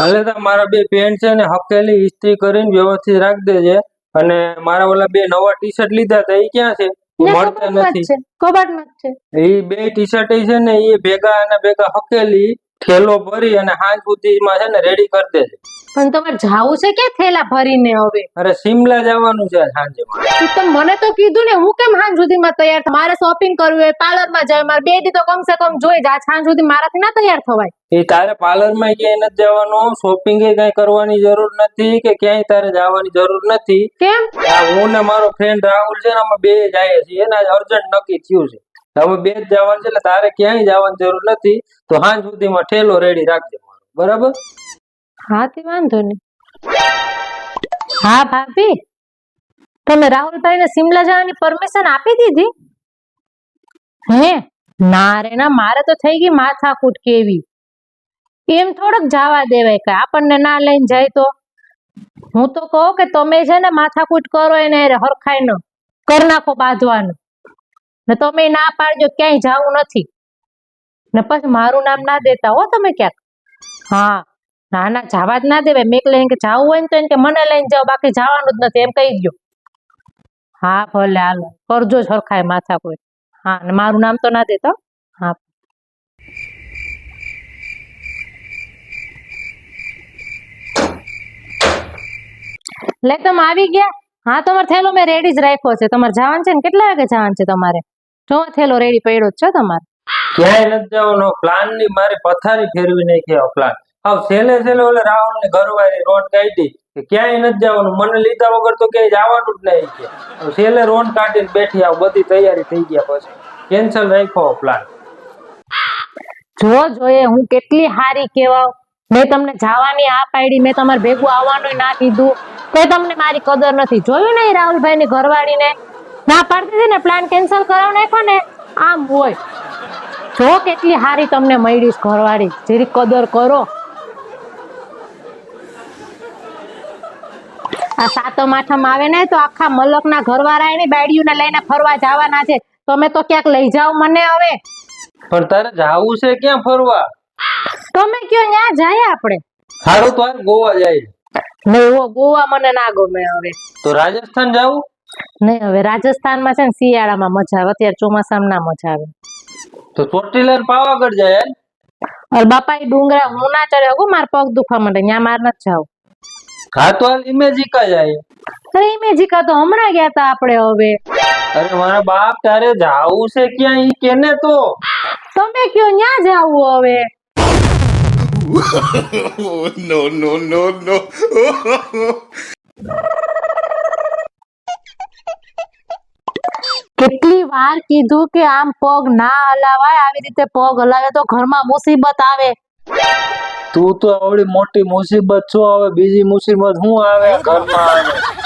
હાલે તો મારા બે પેન્ટ છે ને હકેલી ઇસ્ત્રી કરીને વ્યવસ્થિત રાખી દેજે. અને મારા ઓલા બે નવા ટી શર્ટ લીધા હતા એ ક્યાં છે? મળતા નથી. કબાટમાં છે. એ બે ટી શર્ટ છે ને એ ભેગા અને ભેગા હકેલી થેલો ભરી અને હાંજ સુધીમાં છે ને રેડી કરી દેજે પણ તમારે જાવું છે કે થેલા ભરીને હવે? અરે સિમલા જવાનું છે સાંજે તમે મને તો કીધું ને હું કેમ હાંજ સુધીમાં તૈયાર? મારે શોપિંગ કરવી હોય પાર્લરમાં જવું મારે બે દી તો કમસે કમ જોઈ જ સાંજ સુધી મારાથી ના તૈયાર થવાય. એ તારે પાર્લરમાં ક્યાંય નથી જવાનું શોપિંગ કઈ કરવાની જરૂર નથી કે ક્યાંય તારે જવાની જરૂર નથી? કેમ? હું ને મારો ફ્રેન્ડ રાહુલ છે ને અમે બે જઈએ છીએ એના અર્જન્ટ નક્કી થયું છે. અમે બે જ જવાનું છે તારે ક્યાંય જવાની જરૂર નથી. તો હાંજ સુધીમાં ઠેલો રેડી રાખજે બરાબર? હા, તે વાંધો નહીં. હા, ભાભી. તમે રાહુલભાઈ ને સિમલા જવાની પરમિશન આપી દીધી? હે? ના રે, ના, મારે તો થઈ ગઈ માથાકૂટ કેવી. એમ થોડોક જવા દેવાય કે આપણને ના લઈને જાય તો. હું તો કહું કે તમે છે ને માથાકૂટ કરો, એને હારે હરખાઈ ન કર નાખો બાંધવાનું. ને તમે ના પાડજો, ક્યાંય જવું નથી. ને પછી મારું નામ ના દેતા હો તમે ક્યાંક. હા, ના ના, જવા જ ના દેવાય. મેં લઈને કે જાવું હોય ને તો એને કે મને લઈને જાઓ, બાકી જવાનું જ નથી, એમ કહી દો હા, ભલે, હાલો. કરજો સરખાય માથા કોઈ. હા, ને મારું નામ તો ના દેતો હા. લે, તમે આવી ગયા? હા, તમારે થેલો મેં રેડી જ રાખ્યો છે. તમારે જવાનું છે ને? કેટલા વાગે જવાનું છે તમારે? જો થેલો રેડી પડ્યો છે તમારે? ક્યાંય નથી જવાનો. પ્લાનની મારી પથારી ફેરવી નાખી પ્લાન હાવ છેલ્લે છેલ્લે ઓલે રાહુલ ને ઘરવાળી રોડ કાઢી કે ક્યાંય નથી જવાનું. મને લીધા વગર તો ક્યાંય જવાનું જ નહીં કે. છેલ્લે રોડ કાઢીને બેઠી આવ બધી તૈયારી થઈ ગયા પછી. કેન્સલ રાખ્યો પ્લાન જો જોઈએ હું કેટલી હારી કેવાવ મેં તમને જવાની આ પાડી મેં તમારે ભેગું આવવાનું ના કીધું. કોઈ તમને મારી કદર નથી. જોયું નહીં રાહુલભાઈ ની ઘરવાળીને? ના પાડતી હતી ને પ્લાન કેન્સલ કરાવ નાખો ને આમ હોય. જો કેટલી હારી તમને મળીશ ઘરવાળી જેરી કદર કરો. આ સાતમ આઠમ આવે ને તો આખા મલકના ઘરવાળા એની બાયડીઓને લઈને ફરવા જવાના છે. તમે તો ક્યાંક લઈ જાઓ મને હવે. પણ તારે જાવું છે ક્યાં ફરવા? તમે કયો ન્યા જાય આપણે? સારું તો ગોવા જાય. નહીં ગોવા મને ના ગમે હવે. તો રાજસ્થાન જાવું? નહીં હવે રાજસ્થાનમાં છે ને શિયાળામાં મજા આવે. અત્યારે ચોમાસામાં ના મજા આવે. તો ચોટી લઈને પાવાગઢ જાય અરે બાપા એ ડુંગરા હું ના ચડે હગો મારા પગ દુખવા માંડે ત્યાં માર નથી જાવ. હા તો ઇમેજિકા જાય અરે ઇમેજિકા તો હમણાં ગયા તા આપણે હવે. અરે મારા બાપ તારે જાવું છે ક્યાં? ઈ કેને તો? તમે કયો ન્યા જાવું હવે? નો નો નો no, વાર કીધું કે આમ પગ ના હલાવાય આવી રીતે પગ હલાવે તો ઘરમાં મુસીબત આવે. તું તો આવડી મોટી મુસીબત છો હવે બીજી મુસીબત શું આવે ઘરમાં આવે?